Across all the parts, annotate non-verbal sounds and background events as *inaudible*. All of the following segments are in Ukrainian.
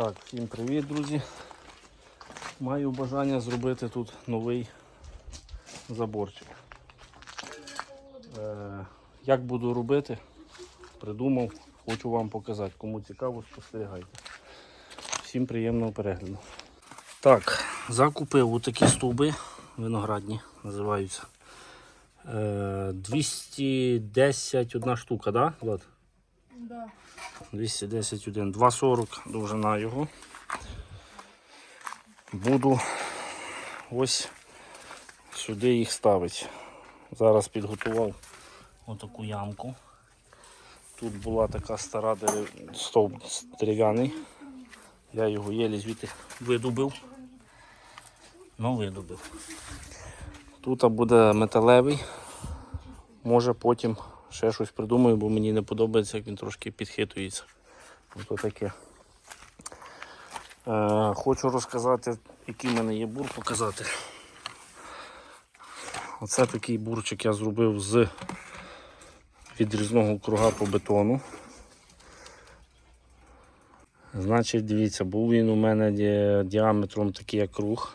Так, всім привіт, друзі. Маю бажання зробити тут новий заборчик. Е, як буду робити, придумав, хочу вам показати. Кому цікаво, спостерігайте. Всім приємного перегляду. Так, закупив отакі стовби виноградні, називаються. Е, 210 одна штука, да, Влад? 210 2,40 довжина його. Буду ось сюди їх ставити. Зараз підготував отаку ямку. Тут була така стара стовп дерев'яний. Я його єлі звідти видубив. Ну, видубив. Тут буде металевий. Може потім ще щось придумаю, бо мені не подобається, як він трошки підхитується. Ото таке. Е, хочу розказати, який в мене є бур, показати. Оце такий бурчик я зробив з відрізного круга по бетону. Значить, дивіться, був він у мене ді- діаметром такий як круг.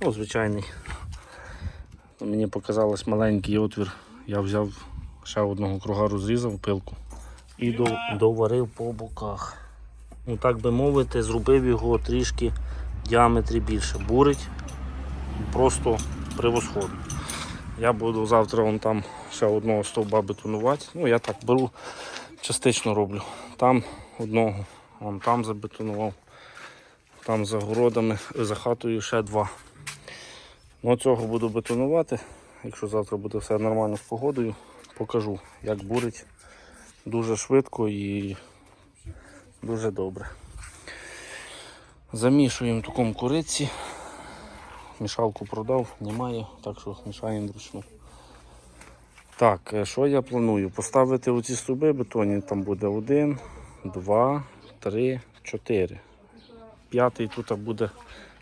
Ну, звичайний. Мені показалось маленький отвір. Я взяв ще одного круга розрізав пилку і дов- доварив по боках. Ну так би мовити, зробив його трішки діаметрі більше. Бурить просто превосходно. Я буду завтра вон там ще одного стовба бетонувати. Ну я так беру, частично роблю. Там одного, вон там забетонував, там за городами, за хатою ще два. Ну цього буду бетонувати. Якщо завтра буде все нормально з погодою, покажу, як бурить дуже швидко і дуже добре. Замішуємо такому куриці. Мішалку продав, немає, так що мішаємо вручну. Так, е, що я планую? Поставити оці стовби бетонні, там буде один, два, три, чотири. П'ятий тут буде,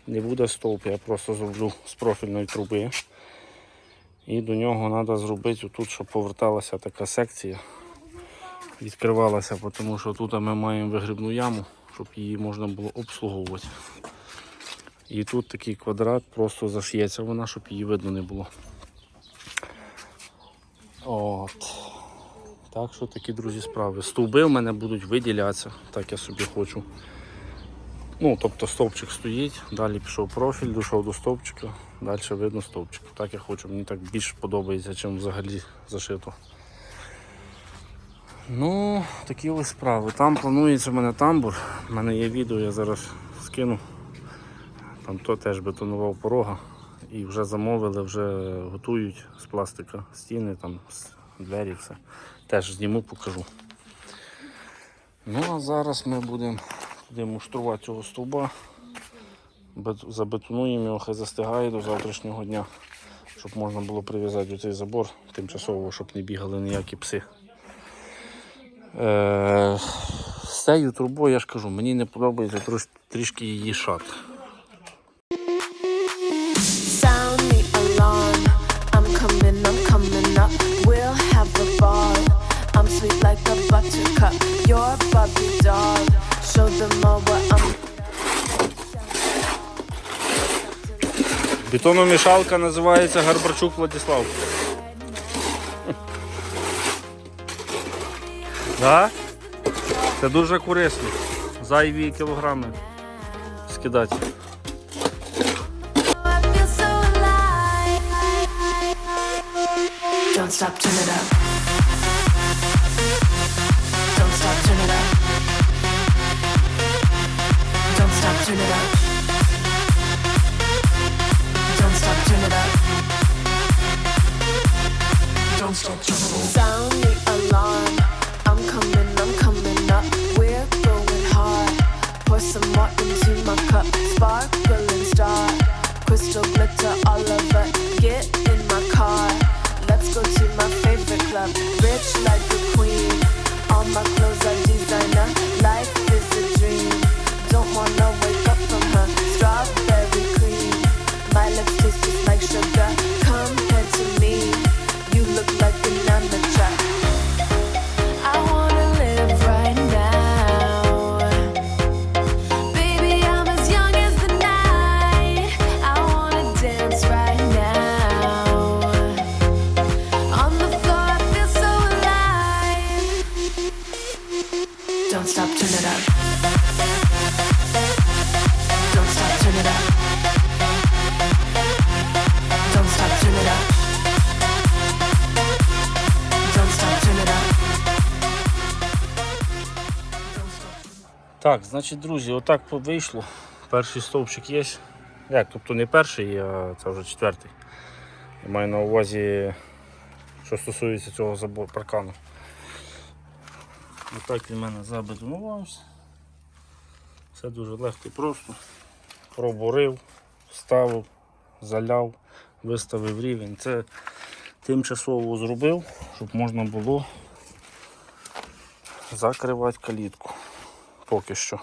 не буде стовп, я просто зроблю з профільної труби. І до нього треба зробити тут, щоб поверталася така секція. Відкривалася, тому що тут ми маємо вигрібну яму, щоб її можна було обслуговувати. І тут такий квадрат, просто зашиється вона, щоб її видно не було. От. Так що такі, друзі, справи. Стовби в мене будуть виділятися, так я собі хочу. Ну, тобто стовпчик стоїть, далі пішов профіль, дійшов до стовпчика, далі видно стовпчик. Так я хочу, мені так більш подобається, чим взагалі зашито. Ну, такі ось справи. Там планується в мене тамбур. У мене є відео, я зараз скину. Там то теж бетонував порога. І вже замовили, вже готують з пластика стіни, там двері, все. Теж зніму, покажу. Ну а зараз ми будемо будемо муштрувати цього стовба. Забетонуємо його, хай застигає до завтрашнього дня, щоб можна було прив'язати цей забор тимчасово, щоб не бігали ніякі пси. Е, з цією трубою, я ж кажу, мені не подобається трош, трішки її шат. I'm sweet like a buttercup. A Barbie doll. Show them all what I'm. Бетономішалка називається Гарбарчук Владислав. Да? Це дуже корисно. Зайві кілограми скидати. Don't stop, turn it up. spark stop, Так, значить, друзі, отак вийшло. Перший стовпчик є. Як, тобто не перший, а це вже четвертий. Я маю на увазі, що стосується цього забору паркану. Отак він в мене забетонувався. Все дуже легко і просто. Пробурив, вставив, заляв, виставив рівень. Це тимчасово зробив, щоб можна було закривати калітку. Поки що.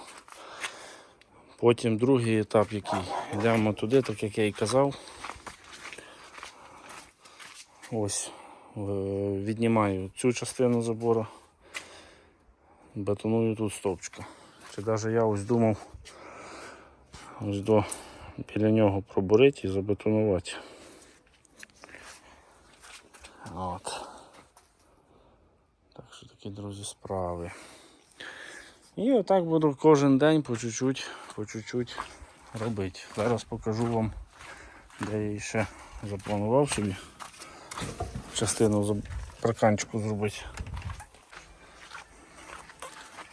Потім другий етап який. Йдемо туди, так як я і казав. Ось. Віднімаю цю частину забору, бетоную тут стовпчика. Чи навіть я ось думав ось до біля нього пробурити і забетонувати. От. Так що такі, друзі, справи. І отак буду кожен день по чуть-чуть, по чуть-чуть робити. Зараз покажу вам, де я ще запланував собі частину парканчику зробити.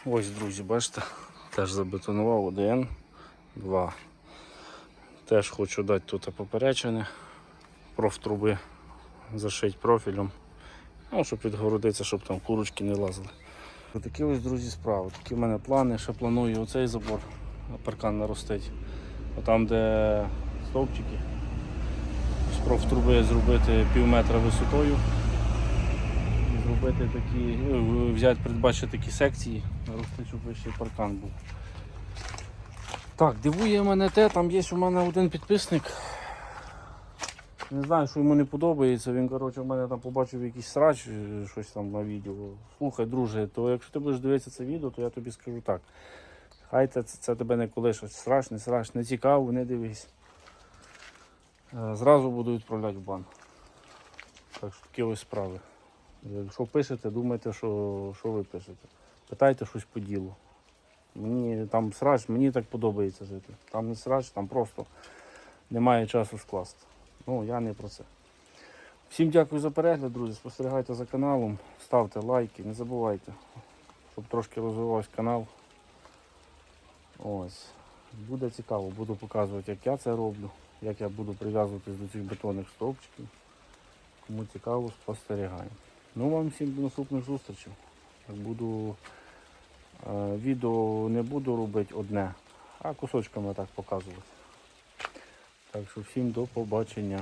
Ось, друзі, бачите, *laughs* теж забетонував один, два. Теж хочу дати тут поперечини, профтруби зашити профілем. Ну, щоб відгородитися, щоб там курочки не лазили. Такі ось, друзі, справи. Такі в мене плани. Ще планую оцей забор, паркан наростить. А там, де стовпчики, з профтруби зробити пів метра висотою. Зробити такі, ну, взяти, придбати такі секції, наростити, щоб вищий паркан був. Так, дивує мене те, там є у мене один підписник. Не знаю, що йому не подобається. Він коротше, в мене там побачив якийсь срач, е, щось там на відео. Слухай, друже, то якщо ти будеш дивитися це відео, то я тобі скажу так. Хай це, це, тебе не колише. Срач, не срач, не цікаво, не дивись. Е, Зразу буду відправляти в бан. Так що такі ось справи. Якщо пишете, думайте, що, що ви пишете. Питайте щось по ділу. Мені там срач, мені так подобається жити. Там не срач, там просто немає часу скласти. Ну, я не про це. Всім дякую за перегляд, друзі. Спостерігайте за каналом, ставте лайки, не забувайте, щоб трошки розвивався канал. Ось. Буде цікаво, буду показувати, як я це роблю, як я буду прив'язуватись до цих бетонних стовпчиків. Кому цікаво, спостерігаю. Ну вам всім до наступних зустрічей. Буду, відео не буду робити одне, а кусочками так показувати. Так що всім до побачення.